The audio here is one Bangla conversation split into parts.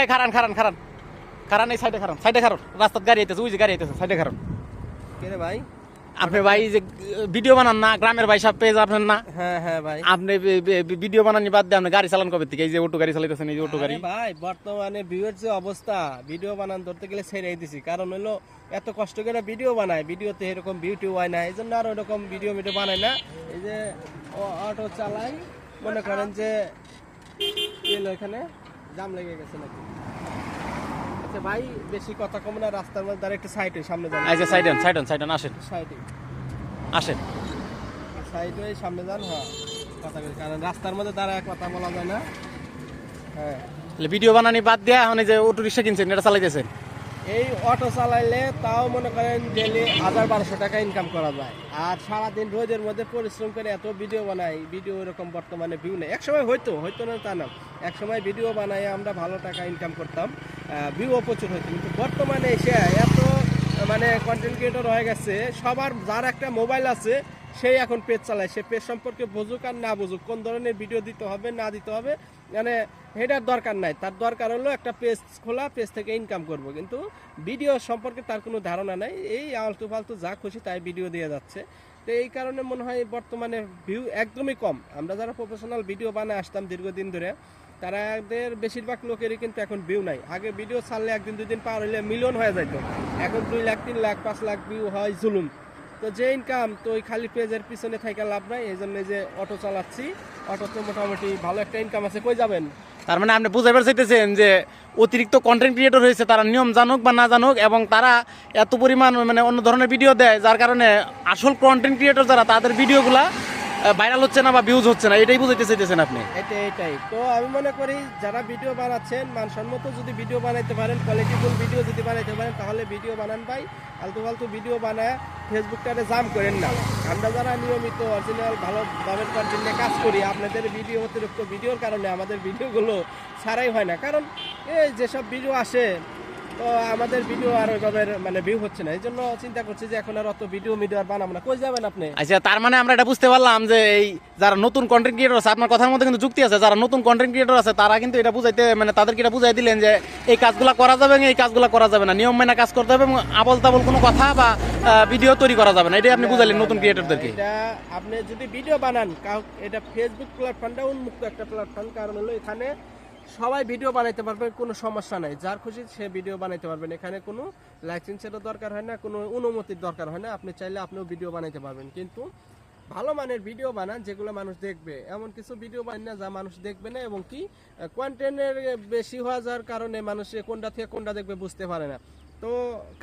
ভাই খারান খারান খারান। খারান এই সাইডে খারান সাইডে খারান। রাস্তার গাড়ি আইতেছে ওই যে গাড়ি আইতেছে সাইডে খারান। কে রে ভাই? আপনি ভাই যে ভিডিও বানান না গ্রামের ভাই সব পেজ আপনার না? হ্যাঁ হ্যাঁ ভাই। আপনি ভিডিও বানানি বাদ দিয়ে আপনি গাড়ি চালান কবে থেকে? এই যে অটো গাড়ি চালাইতেছেন এই যে অটো গাড়ি। ভাই বর্তমানে ভিউয়ের যে অবস্থা ভিডিও বানান ধরতে গেলে ছেড়েই দিছি। কারণ হলো এত কষ্ট করে ভিডিও বানায় ভিডিওতে এরকম বিউটি হয় না এই জন্য আর ওরকম ভিডিও ভিডিও বানায় না। এই যে অটো চালাই মনে করেন যে এখানে? জাম লেগে গেছে নাকি? আচ্ছা ভাই বেশি কথা কম না রাস্তার মধ্যে দাঁড়িয়ে একটু সাইডে সামনে যান। আচ্ছা সাইডে সাইডে সাইডেন আসেন। সাইডে আসেন। সাইডে সামনে যান হ্যাঁ কথা বলি কারণ রাস্তার মধ্যে দাঁড়ায় কথা বলা যায় না। হ্যাঁ। ভিডিও বানানি বাদ দিয়া এখন যে অটো রিক্সা কিনছেন এটা চালাইতেছেন? এই অটো চালাইলে তাও মনে করেন ডেলি হাজার বারোশো টাকা ইনকাম করা যায়। আর সারাদিন রোজের মধ্যে পরিশ্রম করে এত ভিডিও বানাই ভিডিও এরকম বর্তমানে ভিউ নেই। একসময় হয়তো হয়তো না তা না। একসময় ভিডিও বানাই আমরা ভালো টাকা ইনকাম করতাম ভিউও প্রচুর হইতো। কিন্তু বর্তমানে এসে এত মানে কন্টেন্ট ক্রিয়েটর হয়ে গেছে, সবার যার একটা মোবাইল আছে সেই এখন পেজ চালায়, সে পেজ সম্পর্কে বুঝুক আর না বুঝুক, কোন ধরনের ভিডিও দিতে হবে, না দিতে হবে মানে এটার দরকার নাই। তার দরকার হলো একটা পেজ খোলা, পেজ থেকে ইনকাম করব। কিন্তু ভিডিও সম্পর্কে তার কোনো ধারণা নাই। এই আলতু ফালতু যা খুশি তাই ভিডিও দিয়ে যাচ্ছে। তো এই কারণে মনে হয় বর্তমানে ভিউ একদমই কম। আমরা যারা প্রফেশনাল ভিডিও বানায় আসতাম দীর্ঘদিন ধরে, তারাদের বেশিরভাগ লোকেরই কিন্তু এখন ভিউ নাই। আগে ভিডিও ছাড়লে একদিন দুদিন পার হইলে মিলিয়ন হয়ে যাইতো। এখন দুই লাখ, তিন লাখ, পাঁচ লাখ ভিউ হয় জুলুম। তো যে ইনকাম তো ওই খালি পেজের পিছনে থাকা লাভ নাই এই জন্য যে অটো চালাচ্ছি। অটো তো মোটামুটি ভালো একটা ইনকাম আছে, কই যাবেন? তার মানে আপনি বুঝাইবার চাইতেছেন যে অতিরিক্ত কন্টেন্ট ক্রিয়েটর হয়েছে, তারা নিয়ম জানুক বা না জানুক, এবং তারা এত পরিমাণ মানে অন্য ধরনের ভিডিও দেয়, যার কারণে আসল কন্টেন্ট ক্রিয়েটর যারা, তাদের ভিডিওগুলা ভাইরাল হচ্ছে না বা ভিউজ হচ্ছে না, এটাই বুঝাইতে চাইতেছেন আপনি? এটাই এটাই। তো আমি মনে করি যারা ভিডিও বানাচ্ছেন, মানসম্মত যদি ভিডিও বানাইতে পারেন কোয়ালিটিফুল ভিডিও যদি বানাইতে পারেন, তাহলে ভিডিও বানান ভাই। আলতু ফালতু ভিডিও বানায় ফেসবুকটারে জাম করেন না। আমরা যারা নিয়মিত অরিজিনাল ভালো ভাবে জন্য কাজ করি, আপনাদের ভিডিও অতিরিক্ত ভিডিওর কারণে আমাদের ভিডিওগুলো ছাড়াই হয় না। কারণ এই যেসব ভিডিও আসে তো আমাদের ভিডিও আর ওইভাবে মানে ভিউ হচ্ছে না। এই জন্য চিন্তা করছি যে এখন আর অত ভিডিও মিডিও আর বানাবো না। কই যাবেন আপনি? আচ্ছা তার মানে আমরা এটা বুঝতে পারলাম যে এই যারা নতুন কন্টেন্ট ক্রিয়েটর আছে আপনার কথার মধ্যে কিন্তু যুক্তি আছে যারা নতুন কন্টেন্ট ক্রিয়েটর আছে তারা কিন্তু এটা বুঝাইতে মানে তাদেরকে এটা বুঝাই দিলেন যে এই কাজগুলো করা যাবে না এই কাজগুলো করা যাবে না। নিয়ম মেনে কাজ করতে হবে এবং আবল তাবল কোনো কথা বা ভিডিও তৈরি করা যাবে না। এটাই আপনি বুঝাইলেন নতুন ক্রিয়েটরদেরকে এটা আপনি যদি ভিডিও বানান এটা ফেসবুক প্ল্যাটফর্মটা উন্মুক্ত একটা প্ল্যাটফর্ম কারণ হলো এখানে সবাই ভিডিও বানাইতে পারবে কোনো সমস্যা নাই। যার খুশি সে ভিডিও বানাইতে পারবেন। এখানে কোনো লাইসেন্সেরও দরকার হয় না কোনো অনুমতির দরকার হয় না। আপনি চাইলে আপনিও ভিডিও বানাইতে পারবেন। কিন্তু ভালো মানের ভিডিও বানান যেগুলো মানুষ দেখবে। এমন কিছু ভিডিও বানান না যা মানুষ দেখবে না এবং কি কন্টেন্টের বেশি হওয়া যাওয়ার কারণে মানুষ কোনটা থেকে কোনটা দেখবে বুঝতে পারে না। তো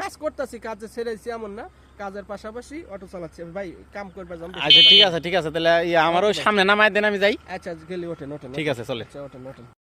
কাজ করতেছি কাজে ছেড়েছি এমন না। কাজের পাশাপাশি অটো চালাচ্ছি। ভাই কাম করবে আচ্ছা ঠিক আছে ঠিক আছে। তাহলে আমারও সামনে নামায় দেন আমি যাই। আচ্ছা গেলি ওঠেন ওঠেন ঠিক আছে চলে। আচ্ছা ওঠেন ওঠেন।